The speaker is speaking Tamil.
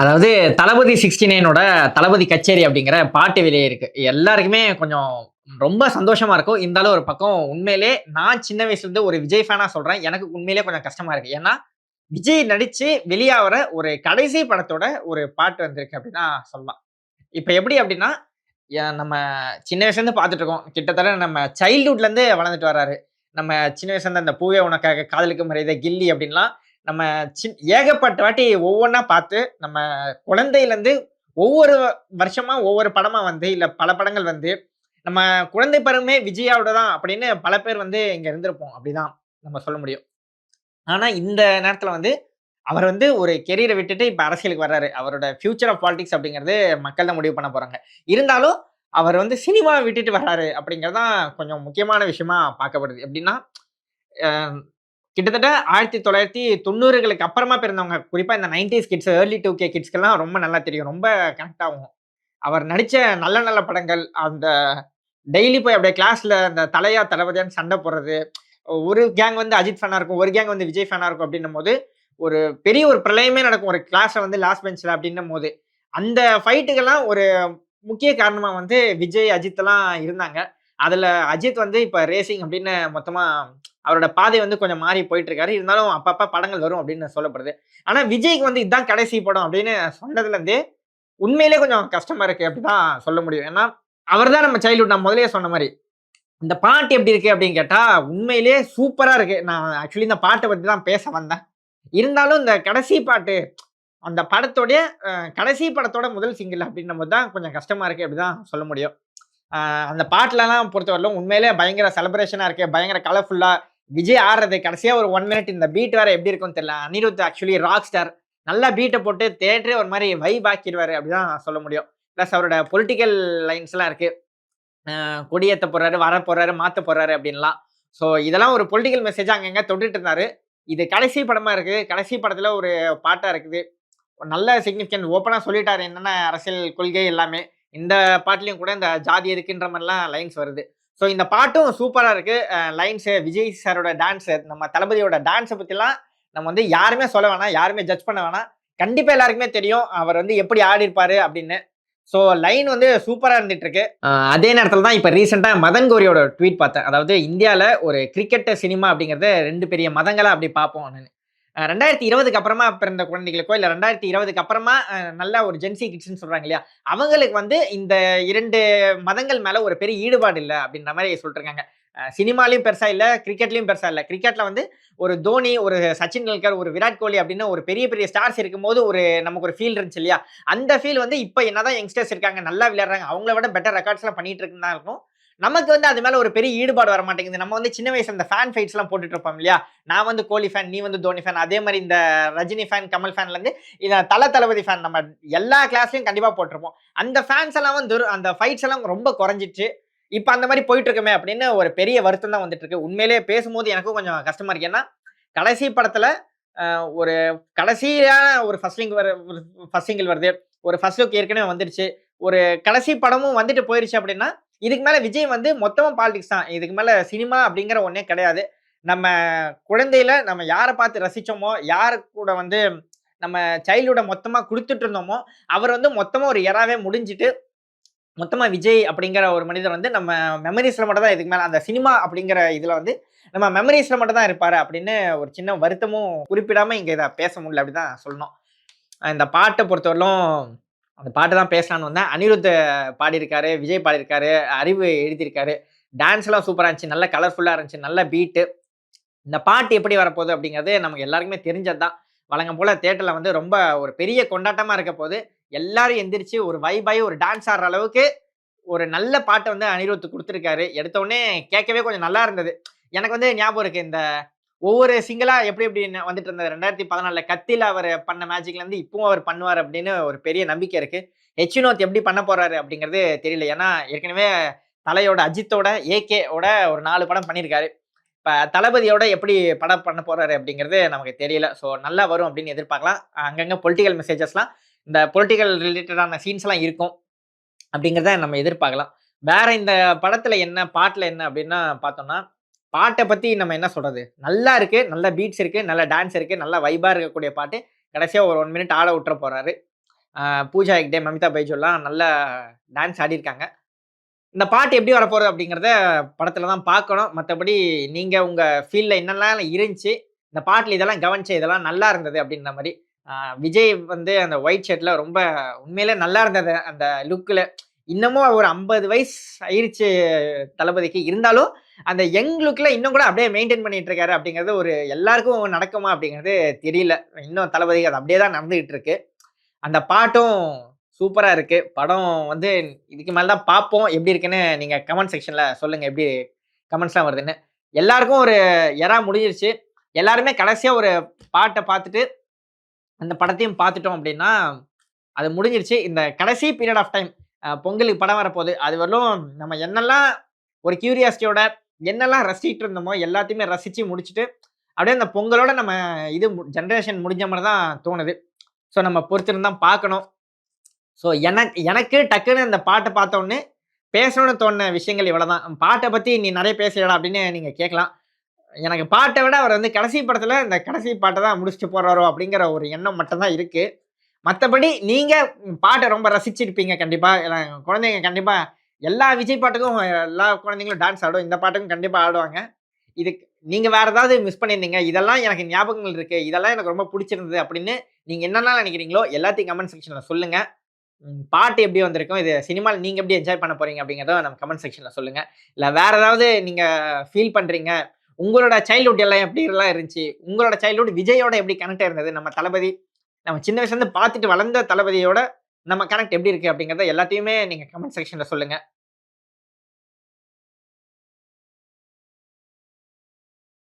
அதாவது தளபதி சிக்ஸ்டி நைனோட தளபதி கச்சேரி அப்படிங்கிற பாட்டு வெளியே இருக்கு. எல்லாருக்குமே கொஞ்சம் ரொம்ப சந்தோஷமா இருக்கும். இருந்தாலும் ஒரு பக்கம் உண்மையிலே நான் சின்ன வயசுல இருந்து ஒரு விஜய் ஃபேனா சொல்றேன். எனக்கு உண்மையிலே கொஞ்சம் கஷ்டமா இருக்கு. ஏன்னா விஜய் நடிச்சு வெளியாகிற ஒரு கடைசி படத்தோட ஒரு பாட்டு வந்திருக்கு அப்படின்னா சொல்லலாம். இப்போ எப்படி அப்படின்னா நம்ம சின்ன வயசுலேருந்து பார்த்துட்டு இருக்கோம். கிட்டத்தட்ட நம்ம சைல்டுஹுட்லேருந்து வளர்ந்துட்டு வர்றாரு நம்ம சின்ன வயசுல இருந்து அந்த பூவே உனக்காக காதலுக்கு மறைத கில்லி அப்படின்லாம் நம்ம சின் ஏகப்பட்ட வாட்டி ஒவ்வொன்றா பார்த்து நம்ம குழந்தையிலேருந்து ஒவ்வொரு வருஷமா ஒவ்வொரு படமா வந்து இல்லை பல படங்கள் வந்து நம்ம குழந்தை பருவமே விஜயாவோட தான் அப்படின்னு பல பேர் வந்து இங்கே இருந்திருப்போம். அப்படிதான் நம்ம சொல்ல முடியும். ஆனால் இந்த நேரத்தில் வந்து அவர் வந்து ஒரு கெரியரை விட்டுட்டு இப்போ அரசியலுக்கு வர்றாரு. அவரோட ஃபியூச்சர் ஆஃப் பாலிடிக்ஸ் அப்படிங்கிறது மக்கள் தான் முடிவு பண்ண போகிறாங்க இருந்தாலும் அவர் வந்து சினிமா விட்டுட்டு வர்றாரு அப்படிங்கிறது தான் கொஞ்சம் முக்கியமான விஷயமா பார்க்கப்படுது. எப்படின்னா கிட்டத்தட்ட ஆயிரத்தி தொள்ளாயிரத்தி தொண்ணூறுகளுக்கு அப்புறமா பிறந்தவங்க. குறிப்பாக இந்த nineties kids early two K கிட்ஸ்க்கெல்லாம் ரொம்ப நல்லா தெரியும். ரொம்ப கனெக்ட் ஆகும் அவர் நடித்த நல்ல நல்ல படங்கள் அந்த டெய்லி போய் அப்படியே கிளாஸில் அந்த தலையா தளபதியான்னு சண்டை போடுறது. ஒரு கேங் வந்து அஜித் ஃபேனாக இருக்கும் ஒரு கேங் வந்து விஜய் ஃபேனாக இருக்கும் அப்படின்னும் போது ஒரு பெரிய ஒரு பிரளயமே நடக்கும். ஒரு கிளாஸில் வந்து லாஸ்ட் பெஞ்சில் அப்படின்னும் போது அந்த ஃபைட்டுக்கெல்லாம் ஒரு முக்கிய காரணமாக வந்து விஜய் அஜித்லாம் இருந்தாங்க. அதில் அஜித் வந்து இப்போ ரேசிங் அப்படின்னு மொத்தமாக அவரோட பாதை வந்து கொஞ்சம் மாறி போயிட்டு இருக்காரு இருந்தாலும் அப்பப்போ படங்கள் வரும் அப்படின்னு சொல்லப்படுது. ஆனால் விஜய்க்கு வந்து இதுதான் கடைசி படம் அப்படின்னு சொன்னதுலேருந்தே உண்மையிலே கொஞ்சம் கஷ்டமா இருக்கு அப்படிதான் சொல்ல முடியும். ஏன்னா அவர் தான் நம்ம சைல்ட்ஹுட் நான் முதலே சொன்ன மாதிரி. இந்த பாட்டு எப்படி இருக்கு அப்படின்னு கேட்டால் உண்மையிலேயே சூப்பராக இருக்கு. நான் ஆக்சுவலி இந்த பாட்டை பற்றி தான் பேச வந்தேன். இருந்தாலும் இந்த கடைசி பாட்டு அந்த படத்தோடைய கடைசி படத்தோட முதல் சிங்கிள் அப்படின்னும் போது தான் கொஞ்சம் கஷ்டமாக இருக்குது அப்படி அப்படிதான் சொல்ல முடியும். அந்த பாட்டுலலாம் பொறுத்தவரையிலும் உண்மையிலே பயங்கர செலப்ரேஷனாக இருக்குது பயங்கர கலர்ஃபுல்லாக விஜய் ஆடுறது கடைசியாக ஒரு ஒன் மினிட் இந்த பீட் வேற எப்படி இருக்கும்னு தெரியல. அனிருத் ஆக்சுவலி ராக் ஸ்டார் நல்லா பீட்டை போட்டு தேட்டரே ஒரு மாதிரி வைப் ஆக்கிடுவாரு அப்படிதான் சொல்ல முடியும். ப்ளஸ் அவரோட பொலிட்டிக்கல் லைன்ஸ்லாம் இருக்குது கொடியேற்ற போடுறாரு வர போடுறாரு மாற்ற போடுறாரு அப்படின்லாம். ஸோ இதெல்லாம் ஒரு பொலிட்டிக்கல் மெசேஜ் அங்கங்கே தொட்டுட்டு இருந்தாரு. இது கடைசி படமாக இருக்குது கடைசி படத்தில் ஒரு பாட்டாக இருக்குது. நல்ல சிக்னிஃபிகண்ட் ஓப்பனாக சொல்லிட்டாரு என்னென்ன அரசியல் கொள்கை எல்லாமே. இந்த பாட்டிலையும் கூட இந்த ஜாதி எதுக்குன்ற மாதிரிலாம் லைன்ஸ் வருது. ஸோ இந்த பாட்டும் சூப்பராக இருக்குது லைன்ஸு விஜய் சாரோட டான்ஸு நம்ம தளபதியோட டான்ஸை பற்றிலாம் நம்ம வந்து யாருமே சொல்ல வேணாம் யாருமே ஜட்ஜ் பண்ண வேணாம். கண்டிப்பாக எல்லாருக்குமே தெரியும் அவர் வந்து எப்படி ஆடிருப்பார் அப்படின்னு. ஸோ லைன் வந்து சூப்பராக இருந்துகிட்ருக்கு அதே நேரத்தில் தான் இப்போ ரீசெண்டாக மதன் கோரியோட ட்வீட் பார்த்தேன். அதாவது இந்தியாவில் ஒரு கிரிக்கெட்டு சினிமா அப்படிங்கிறத ரெண்டு பெரிய மதங்களாக அப்படி பார்ப்போம் நான். ரெண்டாயிரத்தி இருபதுக்கு அப்புறமா பிறந்த குழந்தைகளுக்கோ இல்லை ரெண்டாயிரத்தி இருபதுக்கு அப்புறமா நல்ல ஒரு ஜென்சி கிட்ஸ்ன்னு சொல்கிறாங்க இல்லையா? அவங்களுக்கு வந்து இந்த இரண்டு மதங்கள் மேலே ஒரு பெரிய ஈடுபாடு இல்லை அப்படின்ற மாதிரி சொல்லிட்டுருக்காங்க சினிமாலையும் பெருசாக இல்லை கிரிக்கெட்லையும் பெருசாக இல்லை. கிரிக்கெட்டில் வந்து ஒரு தோனி ஒரு சச்சின் டெண்டுல்கர் ஒரு விராட் கோலி அப்படின்னு ஒரு பெரிய பெரிய ஸ்டார்ஸ் இருக்கும்போது ஒரு நமக்கு ஒரு ஃபீல் இருந்துச்சு இல்லையா? அந்த ஃபீல் வந்து இப்போ என்னதான் யங்ஸ்டர்ஸ் இருக்காங்க நல்லா விளையாடுறாங்க அவங்கள விட பெட்டர் ரெக்கார்ட்ஸ்லாம் பண்ணிகிட்டு பண்ணிட்டு இருக்குன்னு தான் இருக்கும் நமக்கு வந்து அது மேலே ஒரு பெரிய ஈடுபாடு வர மாட்டேங்குது. நம்ம வந்து சின்ன வயசுல இந்த ஃபேன் ஃபைட்ஸ் எல்லாம் போட்டுட்டு இருப்போம் இல்லையா? நான் வந்து கோலி ஃபேன் நீ வந்து தோனி ஃபேன் அதே மாதிரி இந்த ரஜினி ஃபேன் கமல் ஃபேன்லேருந்து இதை தல தளபதி ஃபேன் நம்ம எல்லா கிளாஸ்லையும் கண்டிப்பாக போட்டிருப்போம். அந்த ஃபேன்ஸ் எல்லாம் வந்து அந்த ஃபைட்ஸ் எல்லாம் ரொம்ப குறைஞ்சிச்சு இப்போ அந்த மாதிரி போயிட்டு இருக்கமே அப்படின்னு ஒரு பெரிய வருத்தம் தான் வந்துட்டு இருக்கு. உண்மையிலேயே பேசும்போது எனக்கும் கொஞ்சம் கஷ்டமா இருக்கு. ஏன்னா கடைசி படத்துல ஒரு கடைசியான ஒரு ஃபர்ஸ்ட் லிங்க் வர ஃபர்ஸ்ட் சிங்கிள் வருது. ஒரு ஃபர்ஸ்ட் லுக் ஏற்கனவே வந்துருச்சு. ஒரு கடைசி படமும் வந்துட்டு போயிருச்சு அப்படின்னா இதுக்கு மேலே விஜய் வந்து மொத்தமாக பாலிடிக்ஸ் தான். இதுக்கு மேலே சினிமா அப்படிங்கிற ஒன்றே கிடையாது. நம்ம குழந்தையில நம்ம யாரை பார்த்து ரசித்தோமோ யாரு கூட வந்து நம்ம சைல்டுஹுட மொத்தமாக கொடுத்துட்டு இருந்தோமோ அவர் வந்து மொத்தமாக ஒரு இறாவே முடிஞ்சிட்டு மொத்தமாக விஜய் அப்படிங்கிற ஒரு மனிதர் வந்து நம்ம மெமரிஸில் மட்டும் தான் இதுக்கு மேலே அந்த சினிமா அப்படிங்கிற இதில் வந்து நம்ம மெமரிஸில் மட்டும் தான் இருப்பார் அப்படின்னு ஒரு சின்ன வருத்தமும் குறிப்பிடாமல் இங்கே இதை பேச முடியல அப்படிதான் சொல்லணும். இந்த பாட்டை பொறுத்தவரையிலும் அந்த பாட்டு தான் பேசலான்னு வந்தேன். அனிருத் பாடியிருக்காரு விஜய் பாடியிருக்காரு அறிவு எழுதியிருக்காரு. டான்ஸ்லாம் சூப்பராக இருந்துச்சு. நல்ல கலர்ஃபுல்லாக இருந்துச்சு. நல்ல பீட்டு இந்த பாட்டு எப்படி வரப்போகுது அப்படிங்கிறது நமக்கு எல்லாருக்குமே தெரிஞ்சது தான் வழங்கம் போல் தேட்டரில் வந்து ரொம்ப ஒரு பெரிய கொண்டாட்டமாக இருக்க போது எல்லாரும் எந்திரிச்சு ஒரு வைபாய் ஒரு டான்ஸ் ஆடுற அளவுக்கு ஒரு நல்ல பாட்டை வந்து அனிருத் கொடுத்துருக்காரு. எடுத்தோடனே கேட்கவே கொஞ்சம் நல்லா இருந்தது. எனக்கு வந்து ஞாபகம் இருக்குது இந்த ஒவ்வொரு சிங்கிளாக எப்படி எப்படி வந்துட்டு இருந்தது? ரெண்டாயிரத்தி பதினாலில் கத்தியில் அவர் பண்ண மேஜிக்லேருந்து இப்பவும் அவர் பண்ணுவார் அப்படின்னு ஒரு பெரிய நம்பிக்கை இருக்குது ஹெச் நோத் எப்படி பண்ண போகிறாரு அப்படிங்கிறது தெரியல. ஏன்னா ஏற்கனவே தலையோட அஜித்தோட ஏகேவோட ஒரு நாலு படம் பண்ணியிருக்காரு இப்போ தளபதியோட எப்படி படம் பண்ண போகிறாரு அப்படிங்கிறது நமக்கு தெரியல. ஸோ நல்லா வரும் அப்படின்னு எதிர்பார்க்கலாம். அங்கங்கே பொலிட்டிக்கல் மெசேஜஸ்லாம் இந்த பொலிட்டிக்கல் ரிலேட்டடான சீன்ஸ்லாம் இருக்கும் அப்படிங்கிறத நம்ம எதிர்பார்க்கலாம். வேற இந்த படத்தில் என்ன பாட்டில் என்ன அப்படின்னா பார்த்தோம்னா பாட்டை பற்றி நம்ம என்ன சொல்கிறது நல்லா இருக்குது நல்ல பீட்ஸ் இருக்குது நல்ல டான்ஸ் இருக்குது நல்ல வைபாக இருக்கக்கூடிய பாட்டு கடைசியாக ஒரு ஒன் மினிட் ஆட விட்டுற போகிறாரு பூஜா ஹெக்டே, மமிதா பைஜோலாம் நல்ல டான்ஸ் ஆடியிருக்காங்க. இந்த பாட்டு எப்படி வரப்போகிறது அப்படிங்கிறத படத்தில் தான் பார்க்கணும். மற்றபடி நீங்கள் உங்கள் ஃபீல்டில் என்னெல்லாம் இருந்துச்சு, இந்த பாட்டில் இதெல்லாம் கவனிச்சு இதெல்லாம் நல்லா இருந்தது அப்படின்ற மாதிரி விஜய் வந்து அந்த ஒயிட் ஷர்ட்டில் ரொம்ப உண்மையிலே நல்லா இருந்தது அந்த லுக்கில் இன்னமும் ஒரு 50 வயசு ஆயிடுச்சு தளபதிக்கு. இருந்தாலும் அந்த யங் லுக்கில் இன்னும் கூட அப்படியே மெயின்டெயின் பண்ணிட்டு இருக்காரு அப்படிங்கிறது ஒரு எல்லாருக்கும் நடக்குமா அப்படிங்கிறது தெரியல. இன்னும் தளபதி அது அப்படியே தான் நடந்துகிட்டு இருக்கு. அந்த பாட்டும் சூப்பராக இருக்கு. படம் வந்து இதுக்கு மேலே தான் பார்ப்போம். எப்படி இருக்குன்னு நீங்கள் கமெண்ட் செக்ஷனில் சொல்லுங்கள் எப்படி கமெண்ட்ஸ்லாம் வருதுன்னு. எல்லாருக்கும் ஒரு எறா முடிஞ்சிருச்சு. எல்லாருமே கடைசியாக ஒரு பாட்டை பார்த்துட்டு, அந்த படத்தையும் பார்த்துட்டோம் அப்படின்னா, அது முடிஞ்சிருச்சு. இந்த கடைசி பீரியட் ஆஃப் டைம் பொங்கலுக்கு படம் வரப்போகுது. அதுவரையிலும் நம்ம என்னெல்லாம் ஒரு கியூரியாசிட்டியோட என்னெல்லாம் ரசிச்சுட்டு இருந்தோமோ, எல்லாத்தையுமே ரசித்து முடிச்சுட்டு, அப்படியே அந்த பொங்கலோட நம்ம இது ஜென்ரேஷன் முடிஞ்ச மாதிரி தான் தோணுது. ஸோ நம்ம பொறுத்திருந்தான் பார்க்கணும். ஸோ எனக் எனக்கு டக்குன்னு அந்த பாட்டை பார்த்தோன்னே பேசணும்னு தோணுன விஷயங்கள் இவ்வளோதான். பாட்டை பற்றி நீ நிறைய பேசுறியேடா அப்படின்னு நீங்கள் கேட்கலாம். எனக்கு பாட்டை விட அவர் வந்து கடைசி படத்தில் இந்த கடைசி பாட்டை தான் முடிச்சுட்டு போகிறாரோ அப்படிங்கிற ஒரு எண்ணம் மட்டும்தான் இருக்குது மற்றபடி நீங்கள் பாட்டை ரொம்ப ரசிச்சிருப்பீங்க கண்டிப்பாக குழந்தைங்க கண்டிப்பாக எல்லா விஜய் பாட்டுக்கும் எல்லா குழந்தைங்களும் டான்ஸ் ஆடும். இந்த பாட்டுக்கும் கண்டிப்பாக ஆடுவாங்க. இதுக்கு நீங்கள் வேறு ஏதாவது மிஸ் பண்ணியிருந்தீங்க. இதெல்லாம் எனக்கு ஞாபகங்கள் இருக்குது இதெல்லாம் எனக்கு ரொம்ப பிடிச்சிருந்தது அப்படின்னு நீங்கள் என்னென்ன நினைக்கிறீங்களோ எல்லாத்தையும் கமெண்ட் செக்ஷனில் சொல்லுங்கள் பாட்டு எப்படி வந்திருக்கும்? இது சினிமாவில் நீங்கள் எப்படி என்ஜாய் பண்ண போகிறீங்க அப்படிங்கிறத நம்ம கமெண்ட் செக்ஷனில் சொல்லுங்கள் இல்லை வேறு ஏதாவது நீங்கள் ஃபீல் பண்ணுறீங்க உங்களோட சைல்ட்ஹுட் எல்லாம் எப்படிலாம் இருந்துச்சு? உங்களோட சைல்ட்ஹுட் விஜயோட எப்படி கனெக்ட் ஆயிருந்தது? நம்ம தளபதி நம்ம சின்ன வயசுலேருந்து பார்த்துட்டு வளர்ந்த தளபதியோட நம்ம கனெக்ட் எப்படி இருக்கு? அப்படிங்கிறத எல்லாத்தையுமே நீங்க கமெண்ட் செக்ஷன்ல சொல்லுங்க.